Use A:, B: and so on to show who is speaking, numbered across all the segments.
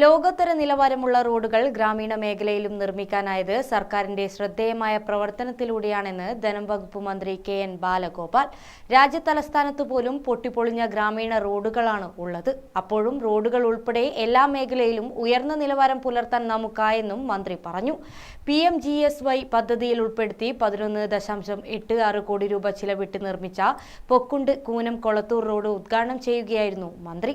A: ലോകോത്തര നിലവാരമുള്ള റോഡുകൾ ഗ്രാമീണ മേഖലയിലും നിർമ്മിക്കാനായത് സർക്കാരിന്റെ ശ്രദ്ധേയമായ പ്രവർത്തനത്തിലൂടെയാണെന്ന് ധനം വകുപ്പ് മന്ത്രി കെ എൻ ബാലഗോപാൽ. രാജ്യതലസ്ഥാനത്ത് പോലും പൊട്ടിപ്പൊളിഞ്ഞ ഗ്രാമീണ റോഡുകളാണ് ഉള്ളത്. അപ്പോഴും റോഡുകൾ ഉൾപ്പെടെ എല്ലാ മേഖലയിലും ഉയർന്ന നിലവാരം പുലർത്താൻ നമുക്കായെന്നും മന്ത്രി പറഞ്ഞു. P M G S Y പദ്ധതിയിൽ ഉൾപ്പെടുത്തി പതിനൊന്ന് ദശാംശം എട്ട് ആറ് കോടി രൂപ ചിലവിട്ട് നിർമ്മിച്ച പൊക്കുണ്ട് കൂനം കൊളത്തൂർ റോഡ് ഉദ്ഘാടനം ചെയ്യുകയായിരുന്നു മന്ത്രി.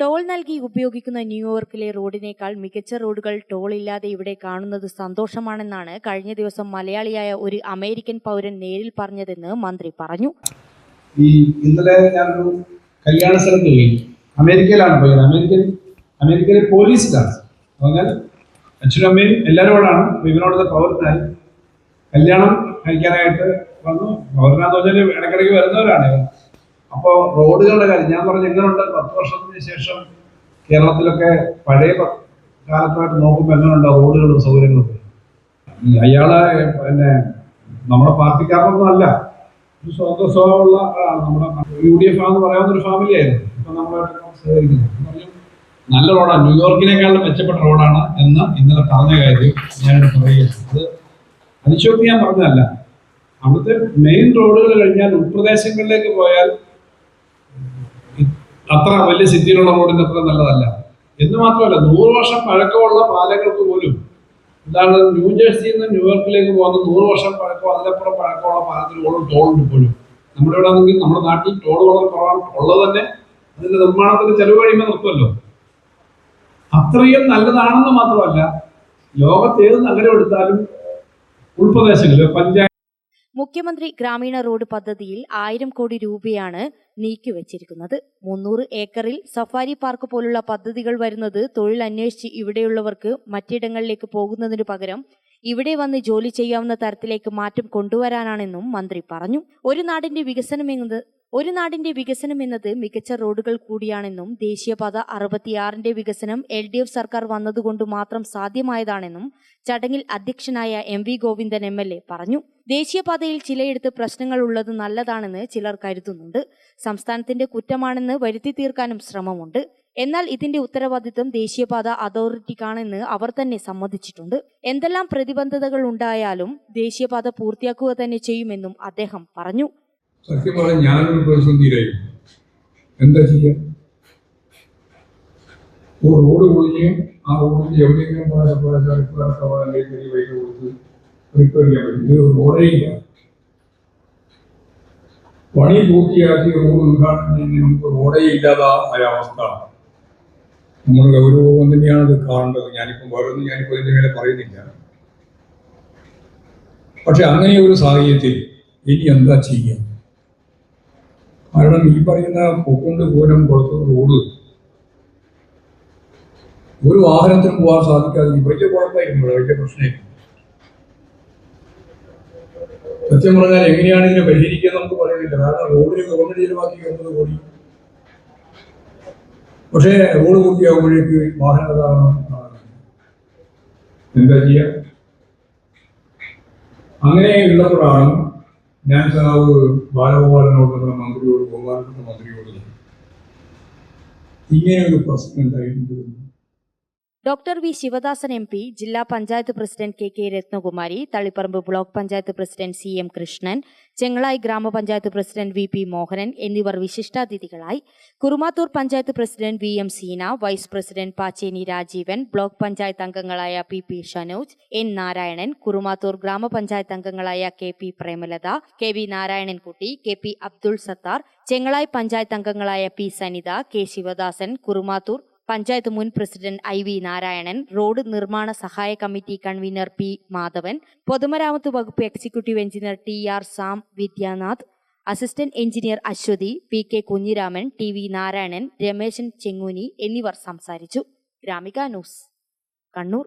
A: ടോൾ നൽകി ഉപയോഗിക്കുന്ന ന്യൂയോർക്കിലെ റോഡിനേക്കാൾ മികച്ച റോഡുകൾ ടോൾ ഇല്ലാതെ ഇവിടെ കാണുന്നത് സന്തോഷമാണെന്നാണ് കഴിഞ്ഞ ദിവസം മലയാളിയായ ഒരു അമേരിക്കൻ പൗരൻ നേരിൽ പറഞ്ഞതെന്ന് മന്ത്രി പറഞ്ഞു.
B: ഈ ഇന്നലെ ഞാനൊരു കല്യാണ സ്ഥലത്ത് പോയി. അമേരിക്കയിലാണ് പോയത്. അമേരിക്കൻ അമേരിക്കയിലെ പോലീസിലാണ് പറഞ്ഞാൽ അച്ഛനും അമ്മയും എല്ലാവരോടാണ് ഇവനോടത്തെ പൗരനായി കല്യാണം കഴിക്കാനായിട്ട് വന്നു. പൗരനാന്ന് വെച്ചാൽ ഇടയ്ക്കിടയ്ക്ക് വരുന്നവരാണ് ഇവർ അപ്പോൾ റോഡുകളുടെ കാര്യം ഞാൻ പറഞ്ഞു എങ്ങനെയുണ്ട് പത്ത് വർഷത്തിന് ശേഷം കേരളത്തിലൊക്കെ പഴയ കാലത്തായിട്ട് നോക്കുമ്പോൾ എങ്ങനെയുണ്ട് റോഡുകളും സൗകര്യങ്ങളും അയാൾ പിന്നെ നമ്മുടെ പാർട്ടിക്കാരനൊന്നും അല്ല. സ്വന്തം സ്വഭാവമുള്ള ആളാണ്. നമ്മുടെ യു ഡി എഫ് ആണെന്ന് പറയാവുന്ന ഒരു ഫാമിലി ആയിരുന്നു. ഇപ്പൊ നമ്മളായിട്ട് സഹകരിക്കുന്നത് നല്ല റോഡാണ് ന്യൂയോർക്കിനേക്കാളും മെച്ചപ്പെട്ട റോഡാണ് എന്ന് ഇന്നലെ പറഞ്ഞ കാര്യം ഞാൻ പറയുകയാണ്. അത് ഞാൻ പറഞ്ഞതല്ല. അവിടുത്തെ മെയിൻ റോഡുകൾ കഴിഞ്ഞാൽ ഉൾപ്രദേശങ്ങളിലേക്ക് പോയാൽ അത്ര വലിയ സിറ്റിയിലുള്ള റോഡിന് അത്ര നല്ലതല്ല. എന്ന് മാത്രമല്ല നൂറ് വർഷം പഴക്കമുള്ള പാലങ്ങൾക്ക് പോലും എന്താണ് ന്യൂജേഴ്സിയിൽ നിന്ന് ന്യൂയോർക്കിലേക്ക് പോകുന്ന നൂറ് വർഷം പഴക്കം അതിനപ്പുറം പഴക്കമുള്ള പോലും ഉണ്ട് പോലും നമ്മുടെ ഇവിടെ ആണെങ്കിൽ നമ്മുടെ നാട്ടിൽ ടോൾ വളരെ കുറവാണ്. ഉള്ളത് തന്നെ അതിന്റെ നിർമ്മാണത്തിന് ചെലവ് കഴിയുമ്പോൾ നിർത്തുമല്ലോ. അത്രയും നല്ലതാണെന്ന് മാത്രമല്ല ലോകത്ത് ഏത് നഗരം എടുത്താലും ഉൾപ്രദേശങ്ങളിൽ പഞ്ചായത്ത്
A: മുഖ്യമന്ത്രി ഗ്രാമീണ റോഡ് പദ്ധതിയിൽ ആയിരം കോടി രൂപയാണ് നീക്കിവച്ചിരിക്കുന്നത്. മുന്നൂറ് ഏക്കറിൽ സഫാരി പാർക്ക് പോലുള്ള പദ്ധതികൾ വരുന്നത് തൊഴിൽ അന്വേഷിച്ച് ഇവിടെയുള്ളവർക്ക് മറ്റിടങ്ങളിലേക്ക് പോകുന്നതിനു പകരം ഇവിടെ വന്ന് ജോലി ചെയ്യാവുന്ന തരത്തിലേക്ക് മാറ്റം കൊണ്ടുവരാനാണെന്നും മന്ത്രി പറഞ്ഞു. ഒരു നാടിന്റെ വികസനം എന്നത് ഒരു നാടിന്റെ വികസനം എന്നത് മികച്ച റോഡുകൾ കൂടിയാണെന്നും ദേശീയപാത അറുപത്തിയാറിന്റെ വികസനം എൽ ഡി എഫ് സർക്കാർ വന്നതുകൊണ്ട് മാത്രം സാധ്യമായതാണെന്നും ചടങ്ങിൽ അധ്യക്ഷനായ M V Govindan M L A പറഞ്ഞു. ദേശീയപാതയിൽ ചിലയിടത്ത് പ്രശ്നങ്ങൾ ഉള്ളത് നല്ലതാണെന്ന് ചിലർ കരുതുന്നുണ്ട്. സംസ്ഥാനത്തിന്റെ കുറ്റമാണെന്ന് വരുത്തി തീർക്കാനും ശ്രമമുണ്ട്. എന്നാൽ ഇതിന്റെ ഉത്തരവാദിത്വം ദേശീയപാത അതോറിറ്റിക്കാണെന്ന് അവർ തന്നെ സമ്മതിച്ചിട്ടുണ്ട്. എന്തെല്ലാം പ്രതിബന്ധതകൾ ഉണ്ടായാലും ദേശീയപാത പൂർത്തിയാക്കുക തന്നെ ചെയ്യുമെന്നും അദ്ദേഹം പറഞ്ഞു.
C: സത്യം പറഞ്ഞാൽ ഞാനൊരു പ്രതിസന്ധിയിലായി എന്താ ചെയ്യുക ഒരു റോഡ് പൊളിഞ്ഞ് ആ റോഡിൽ എവിടെയെങ്കിലും ചെറിയ വൈകി കൊടുത്ത് റിപ്പയർ ചെയ്യാൻ പറ്റും. ഇത് റോഡേ ഇല്ല പണി പൂർത്തിയാക്കി റോഡ് ഉദ്ഘാടനം ചെയ്യുന്നതിന് നമുക്ക് റോഡേ ഇല്ലാതായ അവസ്ഥ. നമ്മൾ ഗൗരവം തന്നെയാണ് ഇത് കാണേണ്ടത്. ഞാനിപ്പം വേറൊന്നും ഞാനിപ്പോൾ ഇതിന്റെ മേലെ പറയുന്നില്ല. പക്ഷെ അങ്ങനെ ഒരു സാഹചര്യത്തിൽ ഇനി എന്താ ചെയ്യുക കാരണം ഈ പറയുന്ന പൊക്കുണ്ട് പൂരം കൊടുത്ത റോഡ്. ഒരു വാഹനത്തിനും പോകാൻ സാധിക്കാതെ വലിയ കുഴപ്പമായിരുന്നു വലിയ പ്രശ്നമായിരുന്നു സത്യം പറഞ്ഞാൽ എങ്ങനെയാണ് ഇതിനെ പരിഹരിക്കുക നമുക്ക് പറയുന്നില്ല കാരണം റോഡിന് ഗവൺമെന്റ് ചെലവാക്കി ഒമ്പത് കോടി. പക്ഷേ റോഡ് പൂർത്തിയാകുമ്പോഴേക്ക് വാഹന ഗതാഗതം. എന്താ ചെയ്യുക അങ്ങനെയുള്ളപ്പോഴാണ് ഞാൻ സഖാവ് ബാലഗോപാലനോട് നമ്മുടെ മന്ത്രിയോട് ബഹുമാനപ്പെട്ട മന്ത്രിയോട് ഇങ്ങനെ ഒരു പ്രശ്നം ഉണ്ടായിട്ടുണ്ട്
A: doctor V Sivadasan M P ജില്ലാ panchayat president K K Ratnakumari Taliparamba block panchayat president C M Krishnan Chengalayi ഗ്രാമപഞ്ചായത്ത് പ്രസിഡന്റ് വി പി മോഹനൻ എന്നിവർ വിശിഷ്ടാതിഥികളായി Kurumathur panchayat president V M Seena vice president Pacheni Rajeevan block panchayat അംഗങ്ങളായ P P Shanoj N Narayanan Kurumathur ഗ്രാമപഞ്ചായത്ത് അംഗങ്ങളായ K P Premalatha K V Narayanankutty K P Abdul Sathar Chengalayi panchayat അംഗങ്ങളായ P Sanitha K Sivadasan Kurumathur panchayat മുൻ president I V Narayanan road നിർമ്മാണ സഹായ committee convener P Madhavan പൊതുമരാമത്ത് വകുപ്പ് executive engineer T R Sam Vidyanath assistant engineer Aswathy P K Kunhiraman T V Narayanan Rameshan Chenguni എന്നിവർ സംസാരിച്ചു. Gramika news Kannur.